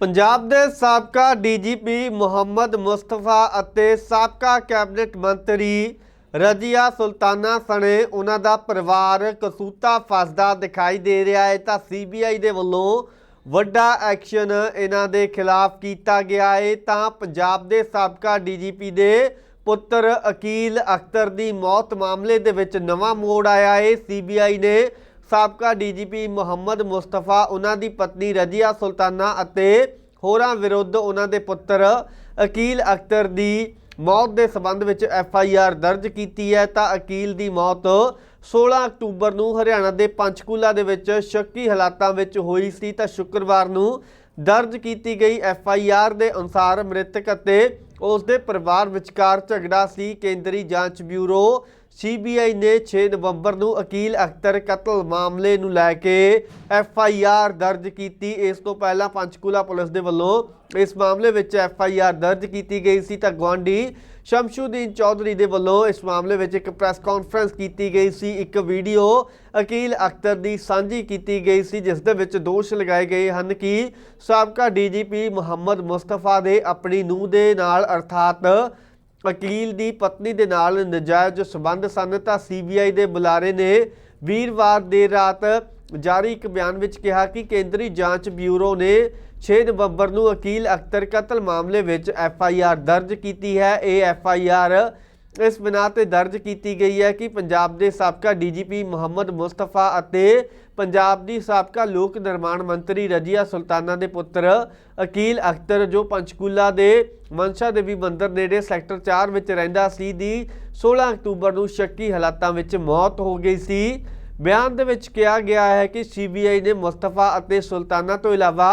ਪੰਜਾਬ ਦੇ ਸਾਬਕਾ ਡੀਜੀਪੀ ਮੁਹੰਮਦ ਮੁਸਤਫਾ ਅਤੇ ਸਾਬਕਾ ਕੈਬਨਿਟ ਮੰਤਰੀ ਰਜ਼ੀਆ ਸੁਲਤਾਨਾ ਸਣੇ ਉਹਨਾਂ ਦਾ ਪਰਿਵਾਰ ਕਸੂਤਾ ਫਸਦਾ ਦਿਖਾਈ ਦੇ ਰਿਹਾ ਹੈ। ਤਾਂ ਸੀਬੀਆਈ ਦੇ ਵੱਲੋਂ ਵੱਡਾ ਐਕਸ਼ਨ ਇਹਨਾਂ ਦੇ ਖਿਲਾਫ ਕੀਤਾ ਗਿਆ ਹੈ। ਤਾਂ ਪੰਜਾਬ ਦੇ ਸਾਬਕਾ ਡੀਜੀਪੀ ਦੇ ਪੁੱਤਰ ਅਕੀਲ ਅਖਤਰ ਦੀ ਮੌਤ ਮਾਮਲੇ ਦੇ ਵਿੱਚ ਨਵਾਂ ਮੋੜ ਆਇਆ ਹੈ। ਸੀਬੀਆਈ ਨੇ ਸਾਬਕਾ ਡੀਜੀਪੀ ਮੁਹੰਮਦ ਮੁਸਤਫਾ, ਉਹਨਾਂ ਦੀ ਪਤਨੀ ਰਜੀਆ ਸੁਲਤਾਨਾ ਅਤੇ ਹੋਰਾਂ ਵਿਰੁੱਧ ਉਹਨਾਂ ਦੇ ਪੁੱਤਰ ਅਕੀਲ ਅਖਤਰ ਦੀ ਮੌਤ ਦੇ ਸਬੰਧ ਵਿੱਚ ਐਫ ਆਈ ਆਰ ਦਰਜ ਕੀਤੀ ਹੈ। ਤਾਂ ਅਕੀਲ ਦੀ ਮੌਤ 16 ਅਕਤੂਬਰ ਨੂੰ ਹਰਿਆਣਾ ਦੇ ਪੰਚਕੂਲਾ ਦੇ ਵਿੱਚ ਸ਼ੱਕੀ ਹਾਲਾਤਾਂ ਵਿੱਚ ਹੋਈ ਸੀ। ਤਾਂ ਸ਼ੁੱਕਰਵਾਰ ਨੂੰ ਦਰਜ ਕੀਤੀ ਗਈ ਐਫ ਆਈ ਆਰ ਦੇ ਅਨੁਸਾਰ ਮ੍ਰਿਤਕ ਅਤੇ ਉਸ ਦੇ ਪਰਿਵਾਰ ਵਿਚਕਾਰ ਝਗੜਾ ਸੀ। ਕੇਂਦਰੀ ਜਾਂਚ ਬਿਊਰੋ ਸੀਬੀਆਈ ਨੇ 6 ਨਵੰਬਰ ਨੂੰ ਅਕੀਲ ਅਖਤਰ ਕਤਲ ਮਾਮਲੇ ਨੂੰ ਲੈ ਕੇ ਐਫ ਆਈ ਆਰ ਦਰਜ ਕੀਤੀ। ਇਸ ਤੋਂ ਪਹਿਲਾਂ ਪੰਚਕੂਲਾ ਪੁਲਿਸ ਦੇ ਵੱਲੋਂ ਇਸ ਮਾਮਲੇ ਵਿੱਚ ਐਫ ਆਈ ਆਰ ਦਰਜ ਕੀਤੀ ਗਈ ਸੀ ਤਾਂ ਗਵਾਂਡੀ ਸ਼ਮਸ਼ੂਦੀਨ ਚੌਧਰੀ ਦੇ ਵੱਲੋਂ ਇਸ ਮਾਮਲੇ ਵਿੱਚ ਇੱਕ ਪ੍ਰੈਸ ਕਾਨਫਰੰਸ ਕੀਤੀ ਗਈ ਸੀ। ਇੱਕ ਵੀਡੀਓ ਅਕੀਲ ਅਖਤਰ ਦੀ ਸਾਂਝੀ ਕੀਤੀ ਗਈ ਸੀ, ਜਿਸ ਦੇ ਵਿੱਚ ਦੋਸ਼ ਲਗਾਏ ਗਏ ਹਨ ਕਿ ਸਾਬਕਾ ਡੀਜੀਪੀ ਮੁਹੰਮਦ ਮੁਸਤਫਾ ਦੇ ਆਪਣੀ ਨੂੰਹ ਦੇ ਨਾਲ ਅਰਥਾਤ ਵਕੀਲ ਦੀ ਪਤਨੀ ਦੇ ਨਾਲ ਨਜਾਇਜ਼ ਸਬੰਧ ਸਨ, ਤਾਂ ਸੀਬੀਆਈ ਦੇ ਬੁਲਾਰੇ ਨੇ ਵੀਰਵਾਰ ਦੇਰ ਰਾਤ ਜਾਰੀ ਇੱਕ ਬਿਆਨ ਵਿੱਚ ਕਿਹਾ ਕਿ ਕੇਂਦਰੀ ਜਾਂਚ ਬਿਊਰੋ ਨੇ 6 ਨਵੰਬਰ ਨੂੰ ਅਕੀਲ ਅਖਤਰ ਕਤਲ ਮਾਮਲੇ ਵਿੱਚ ਐਫ ਆਈ ਆਰ ਦਰਜ ਕੀਤੀ ਹੈ। ਇਹ ਐਫ ਆਈ ਆਰ ਇਸ ਬਿਨਾਂ ਤੇ ਦਰਜ ਕੀਤੀ ਗਈ ਹੈ ਕਿ ਪੰਜਾਬ ਦੇ ਸਾਬਕਾ ਡੀਜੀਪੀ ਮੁਹੰਮਦ ਮੁਸਤਫਾ ਅਤੇ ਪੰਜਾਬ ਦੀ ਸਾਬਕਾ ਲੋਕ ਨਿਰਮਾਣ ਮੰਤਰੀ ਰਜੀਆ ਸੁਲਤਾਨਾ ਦੇ ਪੁੱਤਰ ਅਕੀਲ ਅਖਤਰ, ਜੋ ਪੰਚਕੂਲਾ ਦੇ ਮਨਸ਼ਾ ਦੇਵੀ ਮੰਦਿਰ ਨੇੜੇ ਸੈਕਟਰ 4 ਵਿੱਚ ਰਹਿੰਦਾ ਸੀ ਦੀ 16 ਅਕਤੂਬਰ ਨੂੰ ਸ਼ੱਕੀ ਹਾਲਾਤਾਂ ਵਿੱਚ ਮੌਤ ਹੋ ਗਈ ਸੀ। ਬਿਆਨ ਦੇ ਵਿੱਚ ਕਿਹਾ ਗਿਆ ਹੈ ਕਿ ਸੀਬੀਆਈ ਨੇ ਮੁਸਤਫਾ ਅਤੇ ਸੁਲਤਾਨਾ ਤੋਂ ਇਲਾਵਾ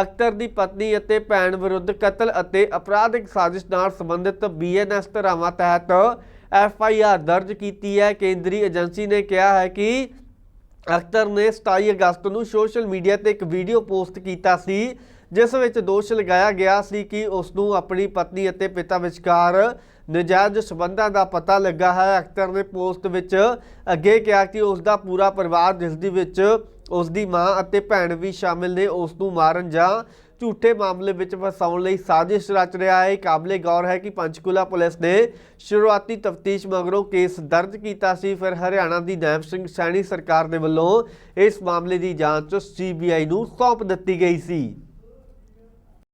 ਅਖਤਰ ਦੀ ਪਤਨੀ ਅਤੇ ਭੈਣ ਵਿਰੁੱਧ ਕਤਲ ਅਤੇ ਅਪਰਾਧਿਕ ਸਾਜ਼ਿਸ਼ ਨਾਲ ਸੰਬੰਧਿਤ ਬੀਐਨਐਸ ਧਾਰਾਵਾਂ ਤਹਿਤ ਐਫ ਆਈ ਆਰ ਦਰਜ ਕੀਤੀ ਹੈ। ਕੇਂਦਰੀ ਏਜੰਸੀ ਨੇ ਕਿਹਾ ਹੈ ਕਿ ਅਖਤਰ ਨੇ 27 ਅਗਸਤ ਨੂੰ ਸੋਸ਼ਲ ਮੀਡੀਆ ਤੇ ਇੱਕ ਵੀਡੀਓ ਪੋਸਟ ਕੀਤਾ ਸੀ, ਜਿਸ ਵਿੱਚ ਦੋਸ਼ ਲਗਾਇਆ ਗਿਆ ਸੀ ਕਿ ਉਸ ਨੂੰ ਆਪਣੀ ਪਤਨੀ ਅਤੇ ਪਿਤਾ ਵਿਚਕਾਰ ਨਜਾਇਜ਼ ਸਬੰਧਾਂ ਦਾ ਪਤਾ ਲੱਗਾ ਹੈ। ਅਖਤਰ ਨੇ ਪੋਸਟ ਵਿੱਚ ਅੱਗੇ ਕਿਹਾ ਕਿ ਉਸ ਦਾ ਪੂਰਾ ਪਰਿਵਾਰ ਜਿਸ ਦੇ ਵਿੱਚ ਉਸ ਦੀ ਮਾਂ ਅਤੇ ਭੈਣ ਵੀ ਸ਼ਾਮਿਲ ਨੇ, ਉਸ ਨੂੰ ਮਾਰਨ ਜਾਂ ਝੂਠੇ ਮਾਮਲੇ ਵਿੱਚ ਫਸਾਉਣ ਲਈ ਸਾਜ਼ਿਸ਼ ਰਚ ਰਿਹਾ ਹੈ। ਕਾਬਲੇ ਗੌਰ ਹੈ ਕਿ ਪੰਚਕੂਲਾ ਪੁਲਿਸ ਨੇ ਸ਼ੁਰੂਆਤੀ ਤਫਤੀਸ਼ ਮਗਰੋਂ ਕੇਸ ਦਰਜ ਕੀਤਾ ਸੀ। ਫਿਰ ਹਰਿਆਣਾ ਦੀ ਨੈਬ ਸਿੰਘ ਸੈਣੀ ਸਰਕਾਰ ਦੇ ਵੱਲੋਂ ਇਸ ਮਾਮਲੇ ਦੀ ਜਾਂਚ ਸੀਬੀਆਈ ਨੂੰ ਸੌਂਪ ਦਿੱਤੀ ਗਈ ਸੀ।